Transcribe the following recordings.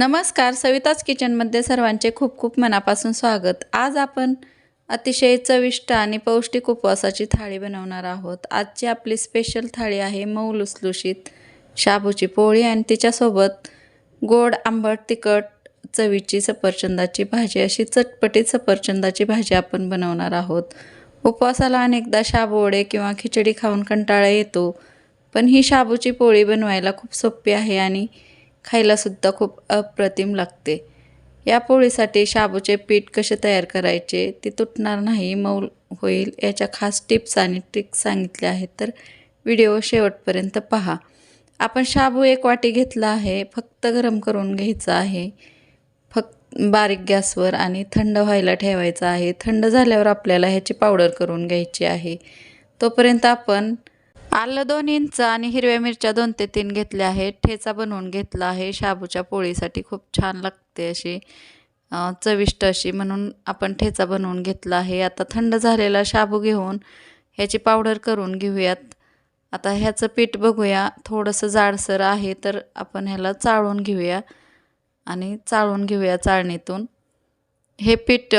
नमस्कार सविताज किचनमध्ये सर्वांचे खूप खूप मनापासून स्वागत. आज आपण अतिशय चविष्ट आणि पौष्टिक उपवासाची थाळी बनवणार आहोत. आजची आपली स्पेशल थाळी आहे मऊ लुसलुशीत शाबूची पोळी आणि तिच्यासोबत गोड आंबट तिखट चवीची सफरचंदाची भाजी अशी चटपटीत सफरचंदाची भाजी आपण बनवणार आहोत. उपवासाला अनेकदा शाबोडे किंवा खिचडी खाऊन कंटाळा येतो पण ही शाबूची पोळी बनवायला खूप सोपी आहे आणि खायलासुद्धा खूप अप्रतिम लागते. या पोळीसाठी शाबूचे पीठ कसे तयार करायचे ते तुटणार नाही मऊ होईल याच्या खास टिप्स आणि ट्रिक्स सांगितल्या आहेत. तर व्हिडिओ शेवटपर्यंत पहा. आपण शाबू एक वाटी घेतला आहे फक्त गरम करून घ्यायचं आहे. फक्त बारीक गॅसवर आणि थंड व्हायला ठेवायचं आहे. थंड झाल्यावर आपल्याला ह्याची पावडर करून घ्यायची आहे. तोपर्यंत आपण आलं दोन इंच आणि हिरव्या मिरच्या दोन ते तीन घेतल्या आहेत. ठेचा बनवून घेतला आहे. शाबूच्या पोळीसाठी खूप छान लागते अशी चविष्ट अशी म्हणून आपण ठेचा बनवून घेतला आहे. आता थंड झालेला शाबू घेऊन ह्याची पावडर करून घेऊयात. आता ह्याचं पीठ बघूया. थोडंसं जाडसर आहे तर आपण ह्याला चाळून घेऊया आणि चाळून घेऊया चाळणीतून. हे पीठ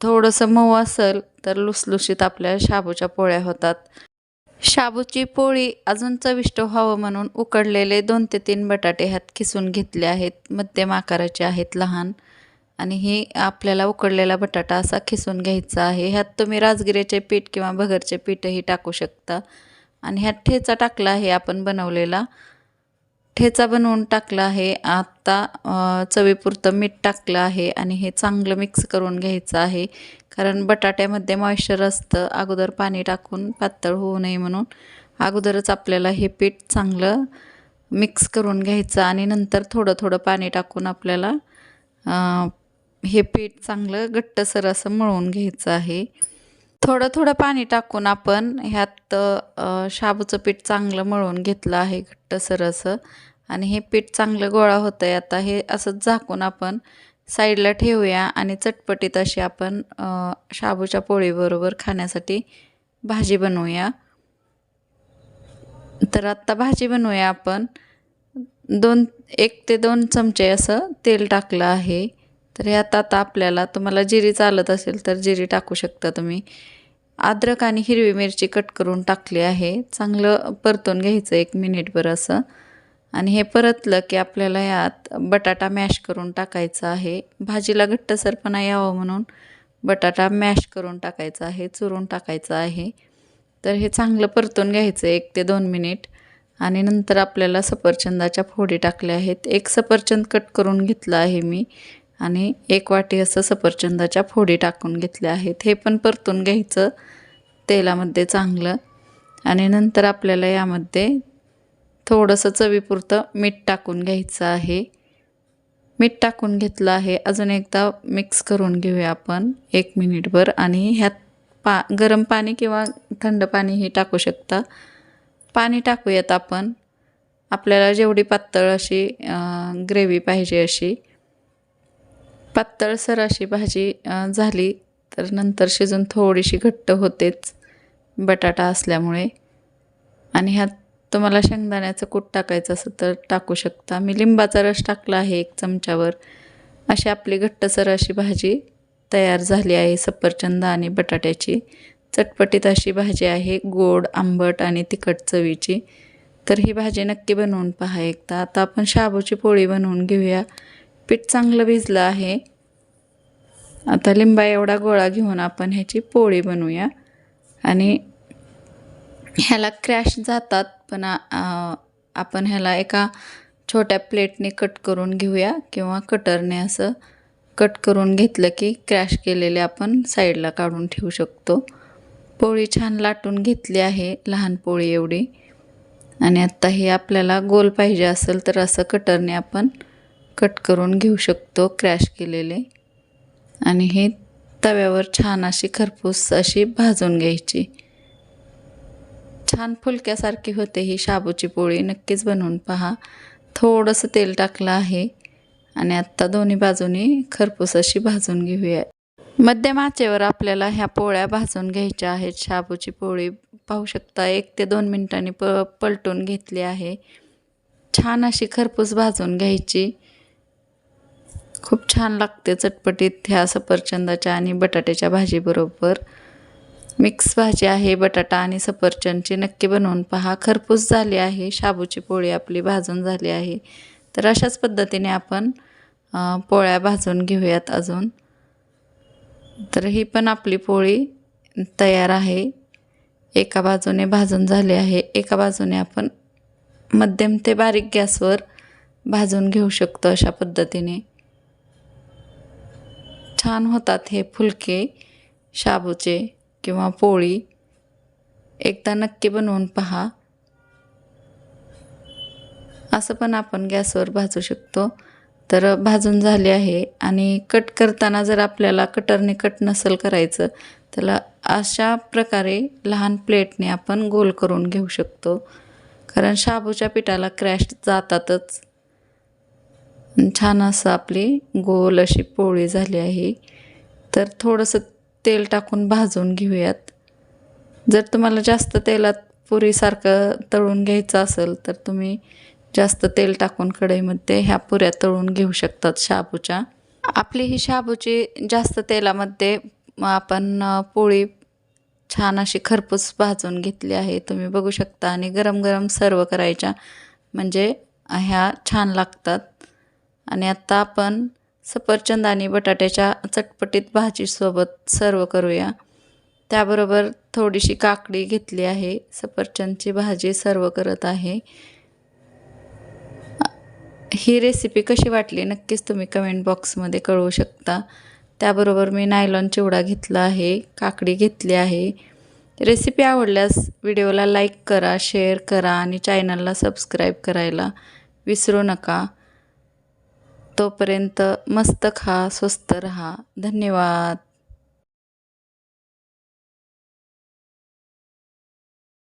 थोडंसं मऊ असेल तर लुसलुशीत आपल्या शाबूच्या पोळ्या होतात. शाबूची पोळी अजून चविष्ट व्हावं म्हणून उकडलेले दोन ते तीन बटाटे ह्यात खिसून घेतले आहेत. मध्यम आकाराचे आहेत लहान. आणि हे आपल्याला उकडलेला बटाटा असा खिसून घ्यायचा आहे. ह्यात तुम्ही राजगिऱ्याचे पीठ किंवा भगरचे पीठही टाकू शकता. आणि ह्यात ठेचा टाकला आहे आपण बनवलेला. ठेचा बनवून टाकला आहे. आत्ता चवीपुरतं मीठ टाकलं आहे आणि हे चांगलं मिक्स करून घ्यायचं आहे. कारण बटाट्यामध्ये मॉइश्चर असतं. अगोदर पाणी टाकून पातळ होऊ नये म्हणून अगोदरच आपल्याला हे पीठ चांगलं मिक्स करून घ्यायचं आणि नंतर थोडं थोडं पाणी टाकून आपल्याला हे पीठ चांगलं घट्टसर असं मळून घ्यायचं आहे. थोडं थोडं पाणी टाकून आपण ह्यात शाबूचं पीठ चांगलं मळून घेतलं आहे घट्टसर असं आणि हे पीठ चांगलं गोळा होतं आहे आता हे असंच झाकून आपण साईडला ठेवूया आणि चटपटीत अशी आपण शाबूच्या पोळीबरोबर खाण्यासाठी भाजी बनवूया. तर आत्ता भाजी बनवूया आपण. दोन एक ते दोन चमचे असं तेल टाकलं आहे. तर यात आता आपल्याला तुम्हाला जिरी चालत असेल तर जिरी टाकू शकता तुम्ही. अद्रक आणि हिरवी मिरची कट करून टाकली आहे. चांगलं परतून घ्यायचं एक मिनिटभर असं. आणि हे परतलं की आपल्याला यात बटाटा मॅश करून टाकायचा आहे. भाजीला घट्टसरपणा यावं म्हणून बटाटा मॅश करून टाकायचा आहे चुरून टाकायचा आहे. तर हे चांगलं परतून घ्यायचं एक ते दोन मिनिट. आणि नंतर आपल्याला सफरचंदाच्या फोडी टाकल्या आहेत. एक सफरचंद कट करून घेतलं आहे मी. आणि एक वाटी असं सफरचंदाच्या फोडी टाकून घेतल्या आहेत. हे पण परतून घ्यायचं तेलामध्ये चांगलं. आणि नंतर आपल्याला यामध्ये थोडंसं चवीपुरतं मीठ टाकून घ्यायचं आहे. मीठ टाकून घेतलं आहे. अजून एकदा मिक्स करून घेऊया आपण एक मिनिटभर. आणि ह्यात पा गरम पाणी किंवा थंड पाणीही टाकू शकता. पाणी टाकूयात आपण. आपल्याला जेवढी पातळ अशी ग्रेव्ही पाहिजे अशी. पातळसर अशी भाजी झाली तर नंतर शिजून थोडीशी घट्ट होतेच बटाटा असल्यामुळे. आणि ह्यात तुम्हाला शेंगदाण्याचं कूट टाकायचं असं तर टाकू शकता. मी लिंबाचा रस टाकला आहे एक चमच्यावर. अशी आपली घट्टसर अशी भाजी तयार झाली आहे सफरचंद आणि बटाट्याची. चटपटीत अशी भाजी आहे गोड आंबट आणि तिखट चवीची. तर ही भाजी नक्की बनवून पहा एकदा. आता आपण शाबूची पोळी बनवून घेऊया. पीठ चांगलं भिजलं आहे. आता लिंबा एवढा गोळा घेऊन आपण ह्याची पोळी बनवूया. आणि ह्याला क्रॅश जातात पण आपण ह्याला एका छोट्या प्लेटने कट करून घेऊया किंवा कटरने असं कट करून घेतलं की क्रॅश केलेले आपण साईडला काढून ठेवू शकतो. पोळी छान लाटून घेतली आहे लहान पोळी एवढी. आणि आत्ता हे आपल्याला गोल पाहिजे असेल तर असं कटरने आपण कट करून घेऊ शकतो क्रॅश केलेले. आणि हे तव्यावर छान अशी खरपूस अशी भाजून घ्यायची. छान फुलक्यासारखी होते ही शाबूची पोळी नक्कीच बनवून पहा. थोडंसं तेल टाकलं आहे आणि आत्ता दोन्ही बाजूनी खरपूस अशी भाजून घेऊया. मध्यम आचेवर आपल्याला ह्या पोळ्या भाजून घ्यायच्या आहेत. शाबूची पोळी पाहू शकता एक ते दोन मिनिटांनी प पलटून घेतली आहे. छान अशी खरपूस भाजून घ्यायची. खूप छान लागते चटपटीत ह्या सफरचंदाच्या आणि बटाट्याच्या भाजीबरोबर. मिक्स भाजी आहे बटाटा आणि सफरचंदची नक्की बनवून पहा. खरपूस झाली आहे शाबूची पोळी आपली भाजून झाली आहे. तर अशाच पद्धतीने आपण पोळ्या भाजून घेऊयात अजून. तर ही पण आपली पोळी तयार आहे. एका बाजूने भाजून झाली आहे एका बाजूने आपण मध्यम ते बारीक गॅसवर भाजून घेऊ शकतो अशा पद्धतीने. छान होतात हे फुलके शाबूचे किंवा पोळी. एकदा नक्की बनवून पहा. असं पण आपण गॅसवर भाजू शकतो. तर भाजून झाले आहे आणि कट करताना जर आपल्याला कटरने कट नसेल करायचं त्याला अशा प्रकारे लहान प्लेटने आपण गोल करून घेऊ शकतो. कारण शाबूच्या पिठाला क्रॅश जातातच. छान असं आपली गोल अशी पोळी झाली आहे. तर थोडंसं तेल टाकून भाजून घेऊयात. जर तुम्हाला जास्त तेलात पुरीसारखं तळून घ्यायचं असेल तर तुम्ही जास्त तेल टाकून कढईमध्ये ह्या पुऱ्या तळून घेऊ शकतात शाबूच्या. आपली ही शाबूची जास्त तेलामध्ये आपण पोळी छान अशी खरपूस भाजून घेतली आहे. तुम्ही बघू शकता आणि गरम गरम सर्व करायच्या. म्हणजे ह्या छान लागतात. आणि आत्ता आपण सफरचंद आणि बटाट्याच्या चटपटीत भाजीसोबत सर्व करूया. त्याबरोबर थोडीशी काकडी घेतली आहे. सफरचंदची भाजी सर्व करत आहे. ही रेसिपी कशी वाटली नक्कीच तुम्ही कमेंट बॉक्समध्ये कळवू शकता. त्याबरोबर मी नायलॉन चिवडा घेतला आहे. काकडी घेतली आहे. रेसिपी आवडल्यास व्हिडिओला लाईक करा शेअर करा आणि चॅनलला सबस्क्राईब करायला विसरू नका. तोपर्यंत मस्त खा स्वस्त रहा. धन्यवाद.